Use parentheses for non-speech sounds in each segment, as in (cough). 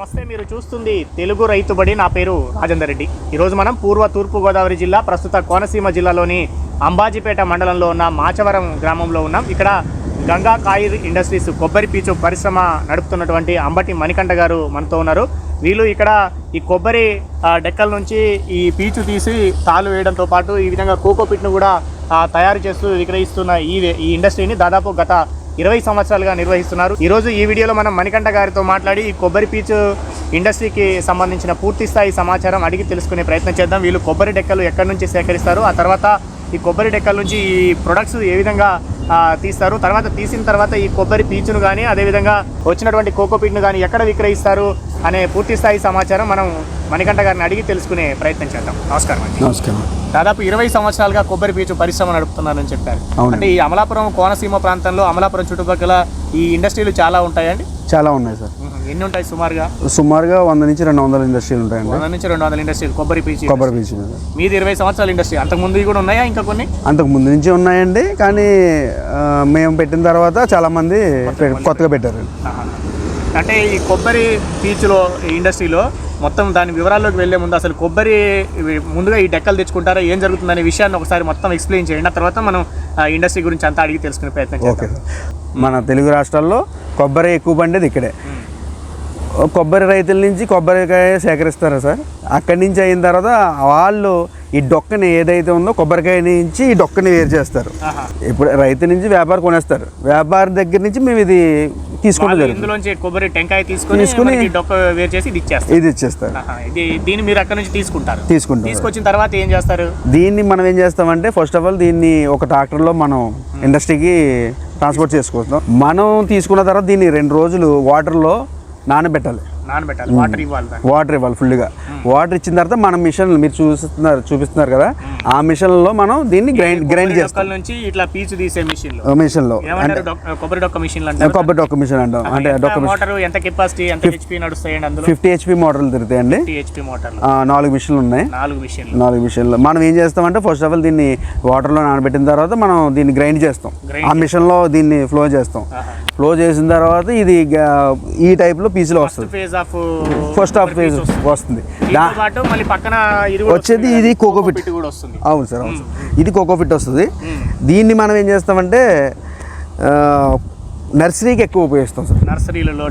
నమస్తే మీరు చూస్తుంది తెలుగు రైతుబడి. నా పేరు రాజేందర్ రెడ్డి. ఈరోజు మనం పూర్వ తూర్పుగోదావరి జిల్లా ప్రస్తుత కోనసీమ జిల్లాలోని అంబాజీపేట మండలంలో ఉన్న మాచవరం గ్రామంలో ఉన్నాం. ఇక్కడ గంగా కాయిర్ ఇండస్ట్రీస్ కొబ్బరి పీచు పరిశ్రమ నడుపుతున్నటువంటి అంబటి మణికంఠ గారు మనతో ఉన్నారు. వీళ్ళు ఇక్కడ ఈ కొబ్బరి డెక్కల నుంచి ఈ పీచు తీసి తాళ్ళు వేయడంతో పాటు ఈ విధంగా కోకో పిట్ను కూడా తయారు చేస్తూ విక్రయిస్తున్న ఈ ఈ ఇండస్ట్రీని దాదాపు గత ఇరవై సంవత్సరాలుగా నిర్వహిస్తున్నారు. ఈరోజు ఈ వీడియోలో మనం మణికంఠ గారితో మాట్లాడి ఈ కొబ్బరి పీచు ఇండస్ట్రీకి సంబంధించిన పూర్తి స్థాయి సమాచారం అడిగి తెలుసుకునే ప్రయత్నం చేద్దాం. వీళ్ళు కొబ్బరి డెక్కలు ఎక్కడి నుంచి సేకరిస్తారు ఆ తర్వాత ఈ కొబ్బరి డెక్కల నుంచి ఈ ప్రొడక్ట్స్ ఏ విధంగా తీస్తారు తర్వాత తీసిన తర్వాత ఈ కొబ్బరి పీచును కానీ అదేవిధంగా వచ్చినటువంటి కోకోపీట్ను కానీ ఎక్కడ విక్రయిస్తారు అనే పూర్తి స్థాయి సమాచారం మనం మణికంఠ గారిని అడిగి తెలుసుకునే ప్రయత్నం చేద్దాం. నమస్కారం అండి. నమస్కారం. దాదాపు ఇరవై సంవత్సరాలుగా కొబ్బరి పీచు పరిశ్రమ నడుపుతున్నారని చెప్పారు. అంటే ఈ అమలాపురం కోనసీమ ప్రాంతంలో అమలాపురం చుట్టుపక్కల ఈ ఇండస్ట్రీలు చాలా ఉంటాయండి? చాలా ఉన్నాయి సార్. ఎన్ని ఉంటాయి సుమారుగా? సుమారుగా వంద నుంచి రెండు వందల ఇండస్ట్రీలు ఉంటాయండి. వంద నుంచి రెండు వందల ఇండస్ట్రీలు కొబ్బరి పీచు కొబ్బరి బీచ్ మీద ఇరవై సంవత్సరాల ఇండస్ట్రీ. అంతకు ముందు కూడా ఉన్నాయా ఇంకా కొన్ని? అంతకు ముందు నుంచి ఉన్నాయండి కానీ మేము పెట్టిన తర్వాత చాలా మంది కొత్తగా పెట్టారు. అంటే ఈ కొబ్బరి పీచులో ఇండస్ట్రీలో మొత్తం దాని వివరాల్లోకి వెళ్ళే ముందు అసలు కొబ్బరి ముందుగా ఈ డెక్కలు తెచ్చుకుంటారా ఏం జరుగుతుందనే విషయాన్ని ఒకసారి మొత్తం ఎక్స్ప్లెయిన్ చేయండి. ఆ తర్వాత మనం ఇండస్ట్రీ గురించి అంతా అడిగి తెలుసుకునే ప్రయత్నం చేద్దాం. మన తెలుగు రాష్ట్రాల్లో కొబ్బరి ఎక్కువ పండేది ఇక్కడే. కొబ్బరి రైతుల నుంచి కొబ్బరికాయ సేకరిస్తారు సార్? అక్కడి నుంచి అయిన తర్వాత వాళ్ళు ఈ డొక్కని ఏదైతే ఉందో కొబ్బరికాయ నుంచి ఈ డొక్కని వేరు చేస్తారు. ఇప్పుడు రైతు నుంచి వ్యాపారి కొనేస్తారు. వ్యాపారి దగ్గర నుంచి మేము ఇది తీసుకుంటూ కొబ్బరి టెంకాయ తీసుకొని డొక్క వేరు చేసి ఇది ఇచ్చేస్తారు. ఇది ఇచ్చేస్తారు. ఇది దీన్ని మీరు అక్కడ నుంచి తీసుకుంటారు. తీసుకుంటాం. తీసుకొచ్చిన తర్వాత ఏం చేస్తారు? దీన్ని మనం ఏం చేస్తామంటే ఫస్ట్ ఆఫ్ ఆల్ దీన్ని ఒక ట్రాక్టర్లో మనం ఇండస్ట్రీకి ట్రాన్స్పోర్ట్ చేసుకుంటాం మనం తీసుకున్న తర్వాత దీన్ని రెండు రోజులు వాటర్లో నానబెట్టాలి. నానబెట్టాలి. వాటర్ ఇవ్వాలి. వాటర్ ఇవ్వాలి ఫుల్గా వాటర్ ఇచ్చిన తర్వాత మనం మిషన్ మీరు చూస్తున్నారు చూపిస్తున్నారు కదా? ఆ మిషన్లో మనం దీన్ని గ్రైండ్ గ్రైండ్ చేస్తాం. నుంచి ఇట్లా పీచు తీసే మిషన్లో మిషన్లో. ఏమంటారు డొక్క- కొబ్బరి డొక్క మిషన్లు అంటారు కొబ్బరి డొక్క మిషన్ అంటాం. అంటే డొక్క మిషన్. మోటార్ ఎంత కెపాసిటీ ఎంత హెచ్పి నడుస్తాయండి అందులో? ఫిఫ్టీ హెచ్పి మోటార్లు తిరుగుతాయండి. హెచ్పి మోటార్లు నాలుగు మిషన్లు ఉన్నాయి. నాలుగు మిషన్లు. నాలుగు విషయాల్లో మనం ఏం చేస్తామంటే ఫస్ట్ ఆఫ్ ఆల్ దీన్ని వాటర్లో నానబెట్టిన తర్వాత మనం దీన్ని గ్రైండ్ చేస్తాం. ఆ మిషన్లో దీన్ని ఫ్లో చేస్తాం. ఫ్లో చేసిన తర్వాత ఇది ఈ టైప్లో పీసులో వస్తుంది. ఆఫ్ ఫస్ట్ హాఫ్ వస్తుంది. పాటు మళ్ళీ పక్కన ఇది వచ్చేది ఇది కదా, కోకో పిట్. పిట్ కూడా వస్తుంది. అవును సార్ అవును సార్. ఇది కోకోఫిట్ వస్తుంది. దీన్ని మనం ఏం చేస్తామంటే నర్సరీకి ఎక్కువ ఉపయోగిస్తాం సార్. నర్సరీలలో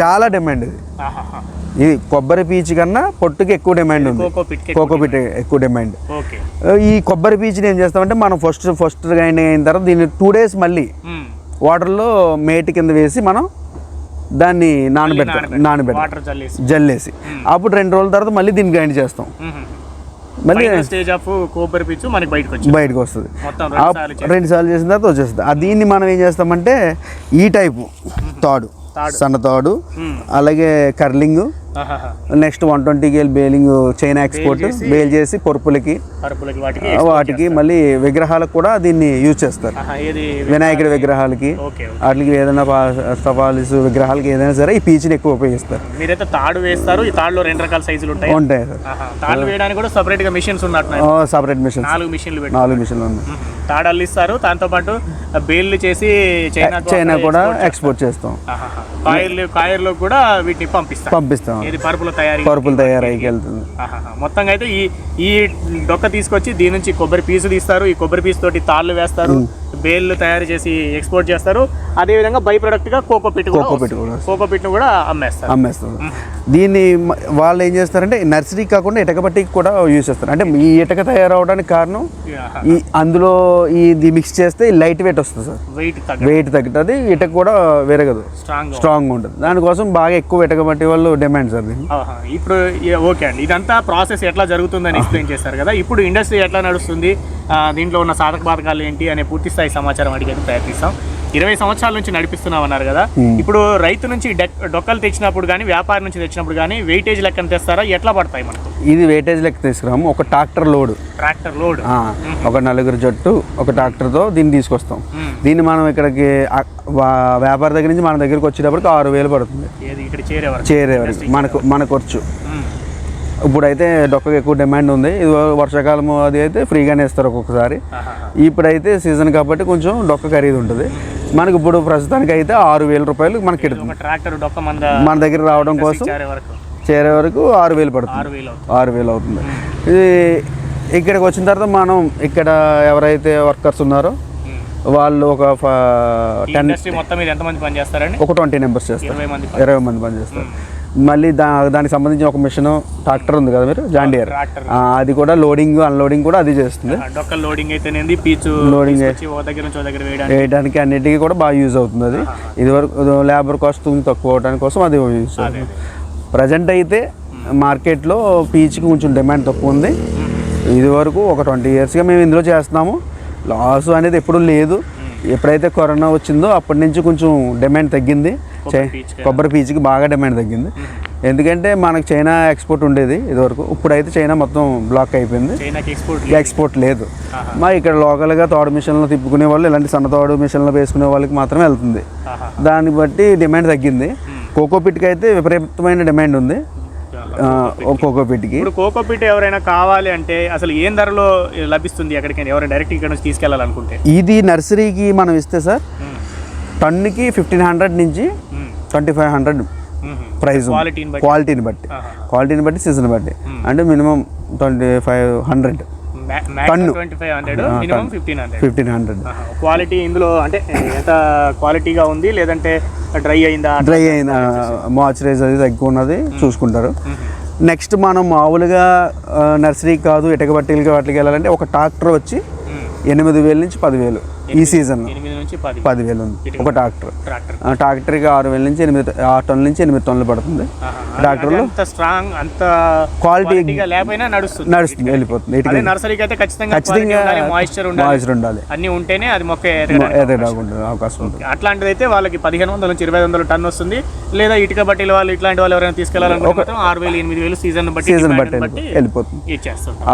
చాలా డిమాండ్ ఇది. ఇది కొబ్బరి పీచు కన్నా పొట్టుకి ఎక్కువ డిమాండ్ ఉంది. కోకో పిట్ కోకోపిట్ ఎక్కువ డిమాండ్ ఈ కొబ్బరి పీచుని ఏం చేస్తామంటే మనం ఫస్ట్ ఫస్ట్ గ్రైండ్ అయిన తర్వాత దీన్ని టూ డేస్ మళ్ళీ. వాటర్లో మేటి కింద వేసి మనం దాన్ని నానబెడతాం నానబెడతాం. జల్లేసి. అప్పుడు రెండు రోజుల తర్వాత మళ్ళీ దీన్ని గ్రైండ్ చేస్తాం. మళ్ళీ స్టేజ్ ఆఫ్ పిచ్చు మనకి బయటకు బయటకు వస్తుంది. రెండు సార్లు చేసిన తర్వాత వచ్చేస్తుంది. ఆ దీన్ని మనం ఏం చేస్తామంటే ఈ టైపు తాడు. సన్న తాడు. అలాగే కర్లింగ్. నెక్స్ట్ వన్ ట్వంటీ కేల్ బేలింగ్ చైనా ఎక్స్పోర్ట్ బేల్ చేసి పొరుపులకి వాటికి మళ్ళీ విగ్రహాలకు కూడా దీన్ని యూజ్ చేస్తారు. వినాయకుడి విగ్రహాలకి. వాటికి ఏదైనా సవాలిస్ విగ్రహాలకి ఏదైనా సరే ఈ పీచుని ఎక్కువ ఉపయోగిస్తారు. మీరైతే తాడు వేస్తారు ఈ తాడులో రెండు రకాల సైజులు ఉంటాయి. ఉంటాయి సార్. తాళ్ళు వేయడానికి కూడా సపరేట్గా మిషన్స్ ఉన్నట్టున్నాయి. సపరేట్ మిషన్స్ నాలుగు మిషన్లు నాలుగు మిషన్లు ఉన్నాయి. మ్మ్. తాడు అల్లిస్తారు దాంతో పాటు బేళ్ళు చేసి చైనా చైనా కూడా ఎక్స్పోర్ట్ చేస్తాం. కాయర్లు కాయర్లో కూడా వీటిని పంపిస్తారు. పంపిస్తాం. ఇది పరుపుల తయారీ పరుపులు తయారైకి వెళ్తుంది. మొత్తంగా అయితే ఈ ఈ డొక్క తీసుకొచ్చి దీని నుంచి కొబ్బరి పీసు తీస్తారు. ఈ కొబ్బరి పీసు తోటి తాళ్ళు వేస్తారు. బేళ్ళు తయారు చేసి ఎక్స్పోర్ట్ చేస్తారు. అదే విధంగా బై ప్రొడక్ట్గా కోకో పిట్ కూడా కోకో పిట్. కూడా కోకో పిట్ను కూడా అమ్మేస్తారు. అమ్మేస్తారు. దీన్ని వాళ్ళు ఏం చేస్తారంటే నర్సరీ కాకుండా ఇటక పట్టికి కూడా యూజ్ చేస్తారు. అంటే ఈ ఇటక తయారవడానికి కారణం. ఈ అందులో ఇది మిక్స్ చేస్తే లైట్ వెయిట్ వస్తుంది సార్. వెయిట్ వెయిట్ తగ్గుతుంది. ఇటక కూడా వేరగదు స్ట్రాంగ్ స్ట్రాంగ్ ఉంటుంది. దానికోసం బాగా ఎక్కువ ఇటక పట్టి వాళ్ళు డిమాండ్ సార్. ఇప్పుడు ఓకే అండి. ఇదంతా ప్రాసెస్ ఎట్లా జరుగుతుందని ఎక్స్ప్లెయిన్ చేస్తారు కదా. ఇప్పుడు ఇండస్ట్రీ ఎట్లా నడుస్తుంది? దీంట్లో ఉన్న సాధక బాధకాలు ఏంటి అనే పూర్తి స్థాయి సమాచారం అడిగేది ప్రయత్నిస్తాం. ఇరవై సంవత్సరాల నుంచి నడిపిస్తున్నాం అన్నారు కదా ఇప్పుడు రైతు నుంచి డెక్- డొక్కలు తెచ్చినప్పుడు కానీ వ్యాపారం నుంచి తెచ్చినప్పుడు కానీ వెయిటేజ్ లెక్కన తెస్తారా ఎట్లా పడతాయి మనకు? ఇది వెయిటేజ్ లెక్క తీసుకురాము. ఒక ట్రాక్టర్ లోడ్ ట్రాక్టర్ లోడ్ ఒక నలుగురు జట్టు ఒక ట్రాక్టర్తో దీన్ని తీసుకొస్తాం. మ్మ్. దీన్ని మనం ఇక్కడికి వ్యాపారి దగ్గర నుంచి మన దగ్గరికి వచ్చేటప్పటికి ఆరు వేలు పడుతుంది. ఏది? ఇక్కడ చేరేవారు చేరే వరకు. మనకు మన ఖర్చు. ఇప్పుడైతే డొక్కకి ఎక్కువ డిమాండ్ ఉంది. ఇది వర్షాకాలం అది అయితే ఫ్రీగానే ఇస్తారు ఒక్కొక్కసారి. ఇప్పుడైతే సీజన్ కాబట్టి కొంచెం డొక్క ఖరీదు ఉంటుంది. మనకి ఇప్పుడు ప్రస్తుతానికి అయితే ఆరు వేల రూపాయలు మనకి మన దగ్గర రావడం కోసం చేరే వరకు. ఆరు వేలు పడుతుంది. ఆరు వేలు అవుతుంది. ఇది ఇక్కడికి వచ్చిన తర్వాత మనం ఇక్కడ ఎవరైతే వర్కర్స్ ఉన్నారో. వాళ్ళు ఒక టెన్ మొత్తం మీద ఎంతమంది పని చేస్తారండి ఒక ట్వంటీ నెంబర్స్ చేస్తారు. ఇరవై మంది ఇరవై మంది పని చేస్తారు మళ్ళీ దా దానికి సంబంధించిన ఒక మిషన్ ట్రాక్టర్ ఉంది కదా మీరు? జాండియర్. అది కూడా లోడింగ్ అన్లోడింగ్ కూడా అది చేస్తుంది. లోడింగ్ అయితేనేది పీచు దగ్గర వేయడానికి. వేయడానికి అన్నిటికీ కూడా బాగా యూజ్ అవుతుంది అది ఇది వరకు లేబర్ కాస్ట్ తక్కువ అవడానికి కోసం అది యూజ్ అవుతుంది. ప్రజెంట్ అయితే మార్కెట్లో పీచ్కి కొంచెం డిమాండ్ తక్కువ ఉంది. ఇది వరకు ఒక ట్వంటీ ఇయర్స్గా మేము ఇందులో చేస్తున్నాము. లాస్ అనేది ఎప్పుడూ లేదు. ఎప్పుడైతే కరోనా వచ్చిందో అప్పటి నుంచి కొంచెం డిమాండ్ తగ్గింది. కొబ్బరి పీచుకి బాగా డిమాండ్ తగ్గింది. ఎందుకంటే మనకు చైనా ఎక్స్పోర్ట్ ఉండేది ఇదివరకు. ఇప్పుడైతే చైనా మొత్తం బ్లాక్ అయిపోయింది. ఎక్స్పోర్ట్ లేదు. మా ఇక్కడ లోకల్గా తోడు మిషన్లు తిప్పుకునే వాళ్ళు ఇలాంటి సన్న తోడు మిషన్లు వేసుకునే వాళ్ళకి మాత్రమే వెళ్తుంది. దాన్ని బట్టి డిమాండ్ తగ్గింది. కోకోపిట్కి అయితే విపరీతమైన డిమాండ్ ఉంది. ఆ, ఓ కోకోపిట్కి ఇప్పుడు కోకోపీట్ ఎవరైనా కావాలి అంటే అసలు ఏం ధరలో లభిస్తుంది ఎక్కడికైనా? ఎవరైనా డైరెక్ట్ ఇక్కడ నుంచి తీసుకెళ్ళాలనుకుంటే ఇది నర్సరీకి మనం ఇస్తే సార్ టన్నుకి ఫిఫ్టీన్ హండ్రెడ్ నుంచి ట్వంటీ ఫైవ్ హండ్రెడ్ ప్రైస్. క్వాలిటీని బట్టి. క్వాలిటీని బట్టి. క్వాలిటీని బట్టి సీజన్ బట్టి. అంటే minimum twenty five hundred. Ton. Fifteen hundred. Quality ఇందులో అంటే ఎంత క్వాలిటీగా ఉంది లేదంటే డ్రై అయిందా? డ్రై అయిన మాయిశ్చరైజ్ అది తక్కువ ఉన్నది చూసుకుంటారు. నెక్స్ట్ మనం మామూలుగా ఆ, నర్సరీకి కాదు ఇటక బట్టీలకి వాటికి వెళ్ళాలంటే ఒక ట్రాక్టర్ వచ్చి ఎనిమిది వేల నుంచి పదివేలు. ఈ పది పదివేలు ఉంది. ఒక ట్రాక్టర్. ట్రాక్టర్కి ఆరు వేల నుంచి ఎనిమిది ఆరు టన్నుల నుంచి ఎనిమిది టన్నులు పడుతుంది. ట్రాక్టర్లో అంత స్ట్రాంగ్ అంత క్వాలిటీ క్వాలిటీగా లేకపోయినా నడుస్తుంది. నడుస్తుంది వెళ్ళిపోతుంది. ఇటుక నర్సరీకి అయితే ఖచ్చితంగా ఖచ్చితంగా మాయిశ్చర్ ఉండాలి. మాయిశ్చర్ ఉండాలి. అన్ని ఉంటేనే అది మొక్క ఎదగడానికి అవకాశం ఉంటుంది అట్లాంటిది అయితే వాళ్ళకి పదిహేను వందల నుంచి ఇరవై వందల టన్ వస్తుంది. లేదా ఇటుక బట్టీల వాళ్ళు ఇట్లాంటి వాళ్ళు ఎవరైనా తీసుకెళ్ళాలనుకుంటే మాత్రం ఆరు వేలు ఎనిమిది వేలు సీజన్ బట్టి సీజన్ బట్టి వెళ్ళిపోతుంది.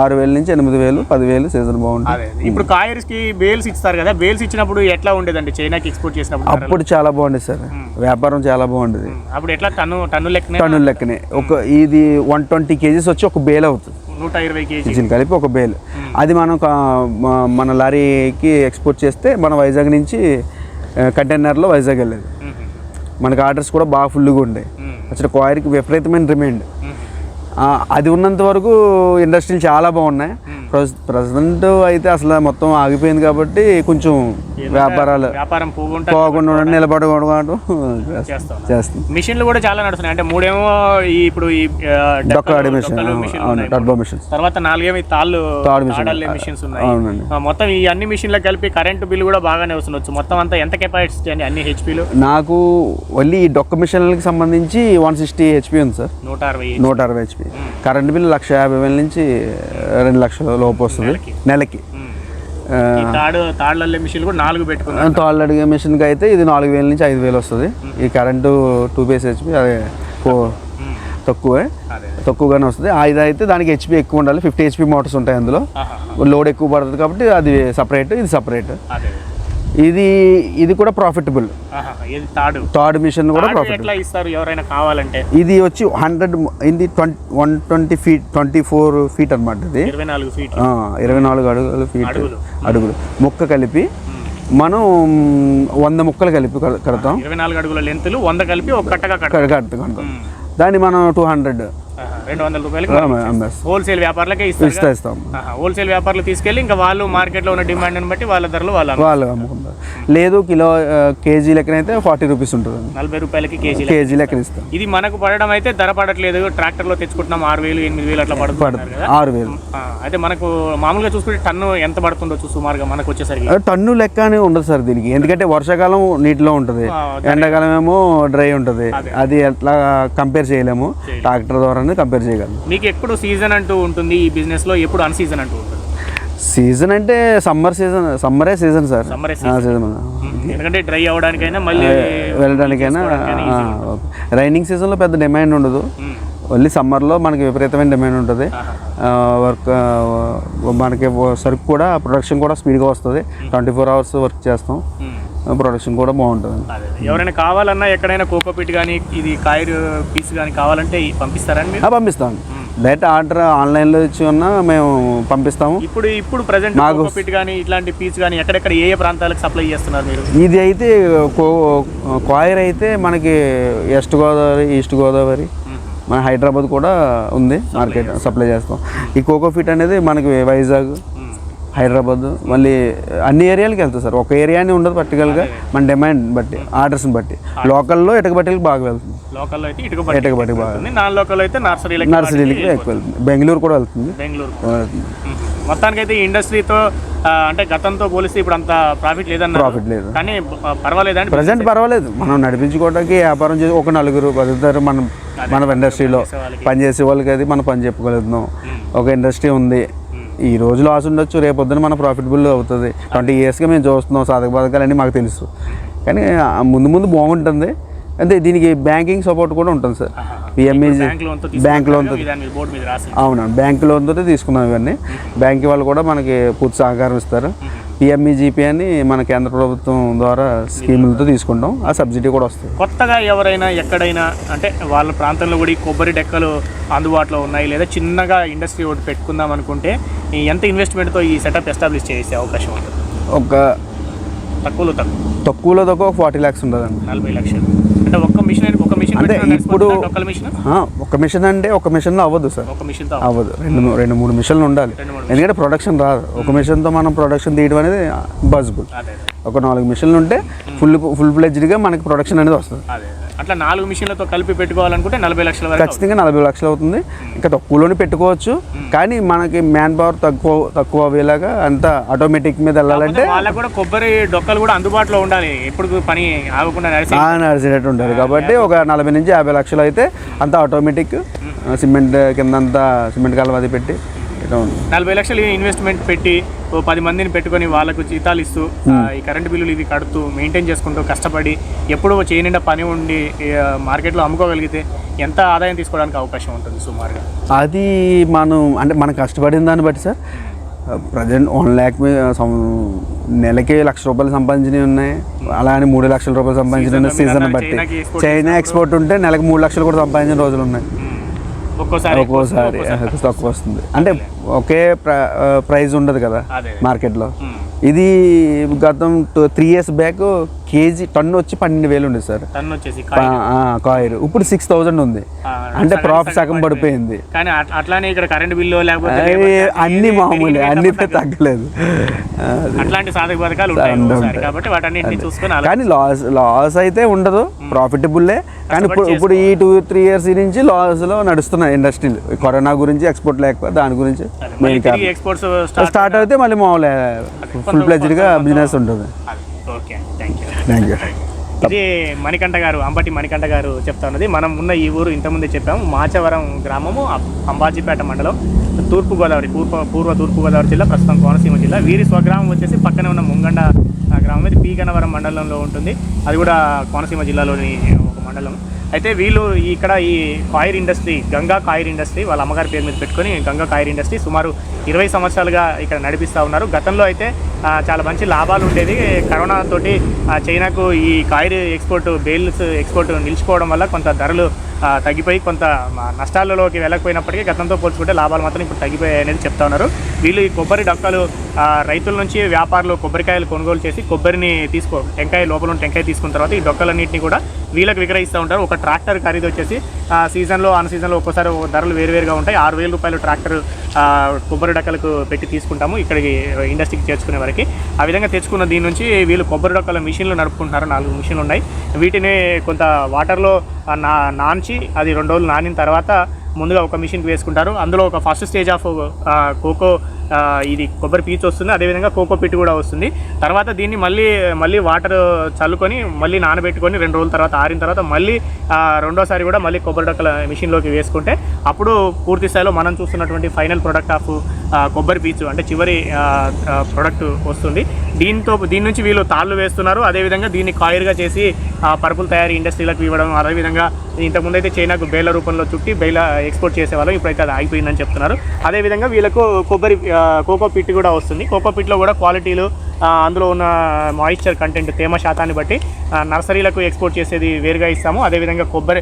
ఆరు వేల నుంచి ఎనిమిది వేలు పదివేలు సీజన్ బాగుంటుంది. ఇప్పుడు కాయర్స్కి బేల్స్ ఇస్తారు కదా బేల్స్ ఇచ్చినప్పుడు ఎట్లా ఉండేదండి? చైనాకి ఎక్స్పోర్ట్ చేసినప్పుడు? అప్పుడు చాలా బాగుండేది సార్. వ్యాపారం చాలా బాగుండేది. అప్పుడు ఎట్లా టన్ను టన్ను లెక్కనే? టన్నుల లెక్కనే. ఒక ఇది వన్ ట్వంటీ కేజీస్ వచ్చి ఒక బేల్ అవుతుంది. నూట ఇరవై కేజీ. కేజీలు కలిపి ఒక బేల్. అది మనం మన లారీకి ఎక్స్పోర్ట్ చేస్తే మన వైజాగ్ నుంచి కంటైనర్లో వైజాగ్ వెళ్ళేది. మనకి ఆర్డర్స్ కూడా బాగా ఫుల్గా ఉండే. అసలు కాయర్కి విపరీతమైన డిమాండ్ అది ఉన్నంత వరకు ఇండస్ట్రీలు చాలా బాగున్నాయి. ప్రజెంట్ అయితే అసలు మొత్తం ఆగిపోయింది కాబట్టి కొంచెం వ్యాపారాలు వ్యాపారం పోకుండా నిలబడకూడదు (laughs) చేస్తాం. మిషన్లు కూడా చాలా నడుస్తున్నాయి. అంటే మూడేమో ఈ ఇప్పుడు ఈ ఆ, డొక్క డొక్కలు- ఆడిమేషన్ డొక్కలు మిషన్లు అవును. Turbo machines. తర్వాత నాలుగేమో తాళ్ళు తాడు మిషన్. మిషన్స్ ఉన్నాయి. మొత్తం ఈ అన్ని మిషన్లకు కలిపి కరెంటు బిల్లు కూడా బాగానే వస్తుండొచ్చు. మొత్తం అంతా ఎంత కెపాసిటీ అండి అన్ని హెచ్పీలు? నాకు ఓన్లీ ఈ డొక్క మిషన్లకి సంబంధించి వన్ సిక్స్టీ హెచ్పి ఉంది సార్. నూట అరవై నూట అరవై హెచ్పి. కరెంట్ బిల్ లక్ష యాభై వేల నుంచి రెండు లక్షల లోపు వస్తుంది. నెలకి. తాళ్ళల్లే మిషన్లు కూడా నాలుగు పెట్టుకున్నాం తాళ్ళు అడిగే మిషన్కి అయితే ఇది నాలుగు వేల నుంచి ఐదు వేలు వస్తుంది. ఈ కరెంటు టూ బేస్ హెచ్పి అదే తక్కువే. తక్కువగానే వస్తుంది. ఇది అయితే దానికి హెచ్పి ఎక్కువ ఉండాలి. ఫిఫ్టీ హెచ్పి మోటార్స్ ఉంటాయి అందులో. లోడ్ ఎక్కువ పడుతుంది కాబట్టి అది సపరేట్ ఇది సపరేట్ ఇది ఇది కూడా ప్రాఫిటబుల్ థర్డ్ మిషన్ కూడా తాడు ప్రాఫిట్ ఎట్లా ఇస్తారు ఎవరైనా కావాలంటే? ఇది వచ్చి హండ్రెడ్ ఇది twenty one twenty feet twenty four feet అనమాట ఇది. ఇరవై నాలుగు ఫీట్ ఇరవై నాలుగు అడుగులు ఫీట్ అడుగులు. ముక్క కలిపి మనం వంద ముక్కలు కలిపి కడ- కడతాం. ఇరవై నాలుగు అడుగుల లెంతులు వంద కలిపి ఒక కట్టగా కట్ట కడ- కడతాం దాన్ని మనం టూ హండ్రెడ్. రెండు వందల రూపాయలకి హోల్సేల్ వ్యాపారులకే ఇస్తా ఇస్తాం. హోల్సేల్ వ్యాపారులు తీసుకెళ్ళి ఇంకా వాళ్ళు మార్కెట్లో ఉన్న డిమాండ్ని బట్టి వాళ్ళ ధరలు వాళ్ళు. వాళ్ళు అమ్ముకుంటారు. లేదు కిలో కేజీ లెక్కనైతే ఫార్టీ రూపీస్ ఉంటుంది నలభై రూపాయలకి కేజీ కేజీ లెక్కన ఇస్తాం ఇది మనకు పడడం అయితే ధర పడట్లేదు. ట్రాక్టర్లో తెచ్చుకుంటున్నాం ఆరు వేలు ఎనిమిది వేలు అట్లా పడుతుంది ఆరు వేలు. అయితే మనకు మామూలుగా చూసుకుంటే టన్ను ఎంత పడుతుండొచ్చు సుమారుగా మనకు వచ్చేసరికి. టన్ను లెక్క అని ఉండదు సార్ దీనికి. ఎందుకంటే వర్షాకాలం నీటిలో ఉంటుంది. ఎండాకాలం ఏమో డ్రై ఉంటుంది. అది. ఎట్లా కంపేర్ చేయలేము. ట్రాక్టర్ ద్వారానే కంపేర్ చేయగలం మీకు ఎప్పుడు సీజన్ అంటూ ఉంటుంది? ఈ బిజినెస్లో ఎప్పుడు అన్ సీజన్ అంటూ ఉంటుంది? సీజన్ అంటే సమ్మర్ సీజన్ సమ్మరే సీజన్ సార్. సమ్మరే సీజన్ ఎందుకంటే డ్రై అవ్వడానికైనా మళ్ళీ వెళ్ళడానికైనా రైనింగ్ సీజన్లో పెద్ద డిమాండ్ ఉండదు. ఓన్లీ సమ్మర్లో మనకి విపరీతమైన డిమాండ్ ఉంటుంది. వర్క్ మనకి సరుకు కూడా ప్రొడక్షన్ కూడా స్పీడ్గా వస్తుంది. ట్వంటీ ఫోర్ అవర్స్ వర్క్ చేస్తాం. ఉమ్. ప్రొడక్షన్ కూడా బాగుంటుంది. ఎవరైనా కావాలన్నా ఎక్కడైనా కోకోపీట్ కానీ ఇది కాయరు పీస్ కానీ కావాలంటే పంపిస్తారని పంపిస్తాం. డైరెక్ట్ ఆర్డర్ ఆన్లైన్లో ఇచ్చి ఉన్నా మేము పంపిస్తాము. ఇప్పుడు ఇప్పుడు ప్రజెంట్ కోకోపిట్ కానీ ఇట్లాంటి పీచ్ కానీ ఎక్కడెక్కడ ఏ ఏ ప్రాంతాలకు సప్లై చేస్తున్నారు మీరు? ఇది అయితే కాయర్ అయితే మనకి వెస్ట్ గోదావరి ఈస్ట్ గోదావరి మన హైదరాబాద్ కూడా ఉంది. మార్కెట్ సప్లై చేస్తాం. ఈ కోకోఫిట్ అనేది మనకి వైజాగ్ హైదరాబాద్ మళ్ళీ అన్ని ఏరియాలకి వెళ్తుంది సార్. ఒక ఏరియా అని ఉండదు పర్టికల్గా మన డిమాండ్ బట్టి ఆర్డర్స్ని బట్టి. లోకల్లో ఇటుకబట్టికి బాగా వెళ్తుంది. లోకల్లో అయితే ఇటుక ఇటుకబట్టి బాగా నాన్ లోకల్ అయితే నర్సరీలకి నర్సరీలకి ఎక్కువ వెళ్తుంది. బెంగళూరు కూడా వెళ్తుంది. బెంగళూరు. మొత్తానికైతే ఈ ఇండస్ట్రీతో అంటే గతంతో పోలిస్తే ఇప్పుడు అంత ప్రాఫిట్ లేదన్నారు. ప్రాఫిట్ లేదు. కానీ ఆ, పర్వాలేదండి ప్రజెంట్ పర్వాలేదు. మనం నడిపించుకోవడానికి వ్యాపారం చేసి ఒక నలుగురు బతుకుతారు మనం మన ఇండస్ట్రీలో పనిచేసే వాళ్ళకి. అది మనం పని చెప్పుకోగలుగుతున్నాం ఒక ఇండస్ట్రీ ఉంది. ఈ రోజు లాస్ ఉండొచ్చు రేపు పొద్దున మన ప్రాఫిటబుల్ అవుతుంది. ట్వంటీ ఇయర్స్గా మేము చూస్తున్నాం సాధక బాధకాలన్నీ మాకు తెలుసు. కానీ ముందు ముందు బాగుంటుంది. అంటే దీనికి బ్యాంకింగ్ సపోర్ట్ కూడా ఉంటుంది sir. PMEG bank loan bank అవునండి బ్యాంక్ లోన్తో తీసుకున్నాం ఇవన్నీ. బ్యాంక్ వాళ్ళు కూడా మనకి పూర్తి సహకారం ఇస్తారు. పిఎంఈజీపీ అని మన కేంద్ర ప్రభుత్వం ద్వారా స్కీములతో తీసుకుంటాం. ఆ సబ్సిడీ కూడా వస్తుంది. కొత్తగా ఎవరైనా ఎక్కడైనా అంటే వాళ్ళ ప్రాంతంలో కూడా ఈ కొబ్బరి డెక్కలు అందుబాటులో ఉన్నాయి లేదా చిన్నగా ఇండస్ట్రీ ఒకటి పెట్టుకుందాం అనుకుంటే ఎంత ఇన్వెస్ట్మెంట్తో ఈ సెటప్ ఎస్టాబ్లిష్ చేసే అవకాశం ఉంటుంది? ఒక తక్కువలో తక్కువ. తక్కువలో తక్కువ ఫార్టీ ల్యాక్స్ ఉంటుందండి. నలభై లక్షలు. అంటే ఒక్క మిషన్ ఒక మిషన్ అంటే ఇప్పుడు- ఒక మిషన్? మిషన్ అంటే ఒక మిషన్లో అవ్వదు సార్. ఒక మిషన్తో అవ్వదు. రెండు రెండు మూడు మిషన్లు ఉండాలి. ఎందుకంటే ప్రొడక్షన్ రాదు. ఒక మిషన్తో మనం ప్రొడక్షన్ తీయడం అనేది అదే. ఒక నాలుగు మిషన్లు ఉంటే ఫుల్ ఫుల్ ఫ్లెడ్జ్డ్గా మనకి ప్రొడక్షన్ అనేది వస్తుంది. అట్లా నాలుగు మిషన్లతో కలిపి పెట్టుకోవాలనుకుంటే నలభై లక్షల. ఖచ్చితంగా నలభై లక్షలు అవుతుంది. ఇంకా తక్కువలోనే పెట్టుకోవచ్చు. కానీ మనకి మ్యాన్ పవర్ తక్కువ తక్కువ అయ్యేలాగా అంతా ఆటోమేటిక్ మీద వెళ్ళాలంటే వాళ్ళకు కూడా కొబ్బరి డొక్కలు కూడా అందుబాటులో ఉండాలి. ఎప్పుడు పని ఆగకుండా నడిచేటట్టు ఉంటుంది కాబట్టి ఒక నలభై నుంచి యాభై లక్షలు అయితే అంతా ఆటోమేటిక్ సిమెంట్ కింద అంతా సిమెంట్ కలవది పెట్టి. నలభై లక్షలు ఇన్వెస్ట్మెంట్ పెట్టి ఓ పది మందిని పెట్టుకొని వాళ్ళకు జీతాలు ఇస్తూ ఈ కరెంట్ బిల్లులు ఇవి కడుతూ మెయింటైన్ చేసుకుంటూ కష్టపడి ఎప్పుడు చేయనిండా పని ఉండి మార్కెట్లో అమ్ముకోగలిగితే ఎంత ఆదాయం తీసుకోవడానికి అవకాశం ఉంటుంది సుమారుగా? అది మనం అంటే మనం కష్టపడిన దాన్ని బట్టి సార్. ప్రజెంట్ వన్ ల్యాక్ నెలకి లక్ష రూపాయలు సంపాదించినవి ఉన్నాయి. అలా అని మూడు లక్షల రూపాయలు సంపాదించిన సీజన్ బట్టి చైనా ఎక్స్పోర్ట్ ఉంటే నెలకు మూడు లక్షలు కూడా సంపాదించిన రోజులు ఉన్నాయి. ఒక్కోసారి. ఒక్కోసారి. తక్కువ వస్తుంది. అంటే ఒకే ప్రైస్ ఉండదు కదా మార్కెట్లో. ఇది గతం three years back KG ton వచ్చి పన్నెండు వేలు ఉండేది సార్. కాయర్ ఇప్పుడు సిక్స్ థౌజండ్ ఉంది. అంటే ప్రాఫిట్ సగం పడిపోయింది. కానీ అట్లానే ఇక్కడ కరెంట్ బిల్లు లేకపోతే అన్ని మామూలే అన్ని. తగ్గలేదు. అట్లాంటి సాధక పథకాలు. కాబట్టి వాటన్నిటిని చూసుకొని కానీ లాస్ లాస్ అయితే ఉండదు ప్రాఫిటబుల్లే కానీ ఇప్పుడు ఇప్పుడు ఈ టూ త్రీ ఇయర్స్ నుంచి లాస్లో నడుస్తున్నాయి ఇండస్ట్రీలు కరోనా గురించి ఎక్స్పోర్ట్ లేకపోతే దాని గురించి ఎక్స్పోర్ట్స్ స్టార్ట్ అయితే మళ్ళీ మామూలే ఫుల్ ప్లెజ్డ్గా బిజినెస్ ఉంటుంది. థ్యాంక్ యూ ఇది మణికంఠ గారు అంబటి మణికంఠ గారు చెప్తా ఉన్నది. మనం ఉన్న ఈ ఊరు ఇంతకుముందే చెప్పాము మాచవరం గ్రామము అంబాజీపేట మండలం తూర్పు గోదావరి పూర్వ పూర్వ తూర్పు గోదావరి జిల్లా ప్రస్తుతం కోనసీమ జిల్లా. వీరి స్వగ్రామం వచ్చేసి పక్కనే ఉన్న ముంగండ గ్రామం. ఇది పీగనవరం మండలంలో ఉంటుంది. అది కూడా కోనసీమ జిల్లాలోని ఒక మండలం. అయితే వీళ్ళు ఇక్కడ ఈ coir industry Ganga coir industry వాళ్ళ అమ్మగారి పేరు మీద పెట్టుకొని గంగా కాయిర్ ఇండస్ట్రీ సుమారు ఇరవై సంవత్సరాలుగా ఇక్కడ నడిపిస్తూ ఉన్నారు. గతంలో అయితే చాలా మంచి లాభాలు ఉండేది కరోనా తోటి చైనాకు ఈ కాయిర్ ఎక్స్పోర్ట్ బేల్స్ ఎక్స్పోర్ట్ నిలిచిపోవడం వల్ల కొంత ధరలు తగ్గిపోయి కొంత నష్టాలలోకి వెళ్ళకపోయినప్పటికీ గతంతో పోల్చుకుంటే లాభాలు మాత్రం ఇప్పుడు తగ్గిపోయాయి అనేది చెప్తా ఉన్నారు. వీళ్ళు ఈ కొబ్బరి డొక్కలు రైతుల నుంచి వ్యాపారులు కొబ్బరికాయలు కొనుగోలు చేసి కొబ్బరిని తీసుకో టెంకాయ లోపల ఉన్న టెంకాయ తీసుకున్న తర్వాత ఈ డొక్కలన్నింటినీ కూడా వీళ్ళకి విక్రయిస్తూ ఉంటారు. ఒక ట్రాక్టర్ ఖరీదు వచ్చేసి సీజన్లో అన్ సీజన్లో ఒక్కోసారి ధరలు వేరువేరుగా ఉంటాయి. ఆరు వేల రూపాయలు ట్రాక్టర్ కొబ్బరి డొక్కలకు పెట్టి తీసుకుంటాము ఇక్కడికి ఇండస్ట్రీకి చేర్చుకునే వరకు. ఆ విధంగా తెచ్చుకున్న దీని నుంచి వీళ్ళు కొబ్బరి డొక్కల మిషన్లు నడుపుకుంటున్నారు. నాలుగు మిషన్లు ఉన్నాయి. వీటిని కొంత వాటర్లో నా నాంచి అది రెండు రోజులు నానిన తర్వాత ముందుగా ఒక మిషన్కి వేసుకుంటారు. అందులో ఒక ఫస్ట్ స్టేజ్ ఆఫ్ కోకో ఇది కొబ్బరి పీచు వస్తుంది అదేవిధంగా కోకో పిట్ కూడా వస్తుంది. తర్వాత దీన్ని మళ్ళీ మళ్ళీ వాటర్ చల్లుకొని మళ్ళీ నానబెట్టుకొని రెండు రోజుల తర్వాత ఆరిన తర్వాత మళ్ళీ రెండోసారి కూడా మళ్ళీ కొబ్బరి డొక్కల మిషన్లోకి వేసుకుంటే అప్పుడు పూర్తి స్థాయిలో మనం చూస్తున్నటువంటి ఫైనల్ ప్రొడక్ట్ ఆఫ్ కొబ్బరి పీచు అంటే చివరి ప్రొడక్ట్ వస్తుంది. దీంతో దీని నుంచి వీళ్ళు తాళ్ళు వేస్తున్నారు. అదేవిధంగా దీన్ని కాయర్గా చేసి పరుపుల తయారీ ఇండస్ట్రీలకు ఇవ్వడం అదేవిధంగా ఇంతకుముందు అయితే చైనాకు బేల రూపంలో చుట్టి బేల ఎక్స్పోర్ట్ చేసేవాళ్ళం. ఇప్పుడైతే అది ఆగిపోయిందని చెప్తున్నారు. అదేవిధంగా వీళ్ళకు కొబ్బరి కోకో పిట్ కూడా వస్తుంది. కోకో పిట్లో కూడా క్వాలిటీలు అందులో ఉన్న మాయిశ్చర్ కంటెంట్ తేమ శాతాన్ని బట్టి నర్సరీలకు ఎక్స్పోర్ట్ చేసేది వేరుగా ఇస్తాము. అదేవిధంగా కొబ్బరి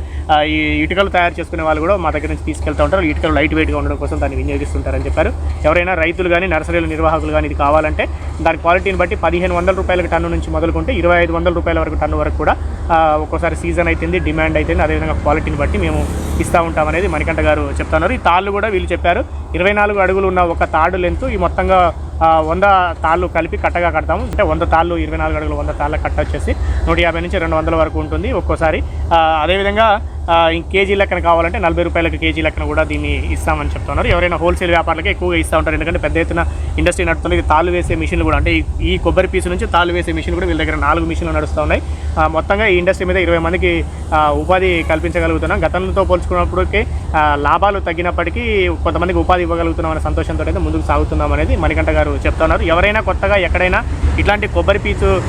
ఈ ఇటుకలు తయారు చేసుకునే వాళ్ళు కూడా మా దగ్గర నుంచి తీసుకెళ్తూ ఉంటారు. ఇటుకలు లైట్ వెయిట్గా ఉండడం కోసం దాన్ని వినియోగిస్తుంటారని చెప్పారు. ఎవరైనా రైతులు కానీ నర్సరీల నిర్వాహకులు కానీ ఇది కావాలంటే దాని క్వాలిటీని బట్టి పదిహేను వందల రూపాయలకు టన్ను నుంచి మొదలుకుంటే ఇరవై ఐదు వందల రూపాయల వరకు టన్ను వరకు కూడా ఒక్కోసారి సీజన్ అయితుంది డిమాండ్ అయితుంది అదేవిధంగా క్వాలిటీని బట్టి మేము ఇస్తూ ఉంటాం అనేది మణికంఠ గారు చెప్తున్నారు. ఈ తాళ్ళు కూడా వీళ్ళు చెప్పారు. ఇరవై నాలుగు అడుగులు ఉన్న ఒక తాడు లెంతు ఈ మొత్తంగా వంద తాళ్ళు కలిపి కట్టగా కడతాము. అంటే వంద తాళ్ళు ఇరవై నాలుగు అడుగులు వంద తాళ్ళ కట్ట వచ్చేసి నూట యాభై నుంచి రెండు వందల వరకు ఉంటుంది ఒక్కోసారి. అదేవిధంగా కేజీ లెక్కన కావాలంటే నలభై రూపాయలకు కేజీ లెక్కన కూడా దీన్ని ఇస్తామని చెప్తున్నారు. ఎవరైనా హోల్సేల్ వ్యాపారాలకే ఎక్కువగా ఇస్తూ ఉంటారు. ఎందుకంటే పెద్ద ఎత్తున ఇండస్ట్రీ నడుస్తుంది ఇది తాళ్ళు వేసే మిషన్లు కూడా. అంటే ఈ- కొబ్బరి పీసు నుంచి తాళ్ళు వేసే మిషన్ కూడా వీళ్ళ దగ్గర నాలుగు మిషన్లు నడుస్తూ ఉన్నాయి. మొత్తంగా ఈ ఇండస్ట్రీ మీద ఇరవై మందికి ఉపాధి కల్పించగలుగుతున్నాం. గతంతో పోల్చుకున్నప్పటికీ లాభాలు తగ్గినప్పటికీ కొంతమందికి ఉపాధి ఇవ్వగలుగుతున్నాం అనే సంతోషంతో అయితే ముందుకు సాగుతున్నాం అనేది మణికంఠ గారు చెప్తున్నారు. ఎవరైనా కొత్తగా ఎక్కడైనా ఇట్లాంటి కొబ్బరి పీచు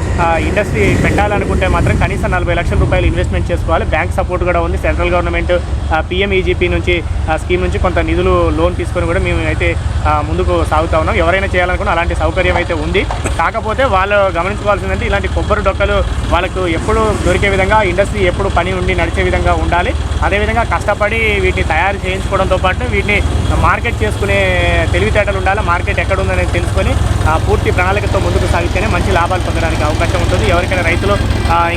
ఇండస్ట్రీ పెట్టాలనుకుంటే మాత్రం కనీసం నలభై లక్షల రూపాయలు ఇన్వెస్ట్మెంట్ చేసుకోవాలి. బ్యాంక్ సపోర్ట్ కూడా ఉంది. సెంట్రల్ గవర్నమెంట్ పిఎంఈజీపీ నుంచి ఆ, స్కీమ్ నుంచి కొంత నిధులు లోన్ తీసుకొని కూడా మేము అయితే ముందుకు సాగుతా ఉన్నాం. ఎవరైనా చేయాలనుకున్నా అలాంటి సౌకర్యం అయితే ఉంది. కాకపోతే వాళ్ళు గమనించుకోవాల్సిందంటే ఇలాంటి కొబ్బరి డొక్కలు వాళ్ళకు ఎప్పుడు దొరికే విధంగా ఇండస్ట్రీ ఎప్పుడు పని ఉండి నడిచే విధంగా ఉండాలి. అదేవిధంగా కష్టపడి వీటిని తయారు చేయించుకోవడంతో పాటు వీటిని మార్కెట్ చేసుకునే తెలివితేటలు ఉండాలి. మార్కెట్ ఎక్కడ ఉందనేది తెలుసుకొని పూర్తి ప్రణాళికతో ముందుకు సాగితేనే మంచి లాభాలు పొందడానికి అవకాశం ఉంటుంది. ఎవరికైనా రైతులు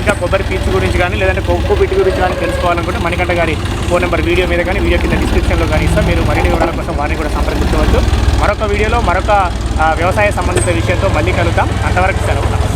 ఇంకా కొబ్బరి పీచు గురించి కానీ లేదంటే కొబ్బు పిటి గురించి కానీ తెలుసుకోవాలనుకుంటే మణికంఠ గారి ఫోన్ నెంబర్ వీడియో మీద కానీ వీడియో కింద డిస్క్రిప్షన్లో కానీ ఇస్తాం. మీరు మరిన్ని వివరాల కోసం వారిని కూడా సంప్రదించవచ్చు. మరొక వీడియోలో మరొక వ్యవసాయ సంబంధిత విషయంతో మళ్ళీ కలుద్దాం. అంతవరకు సెలవు. నమస్తే.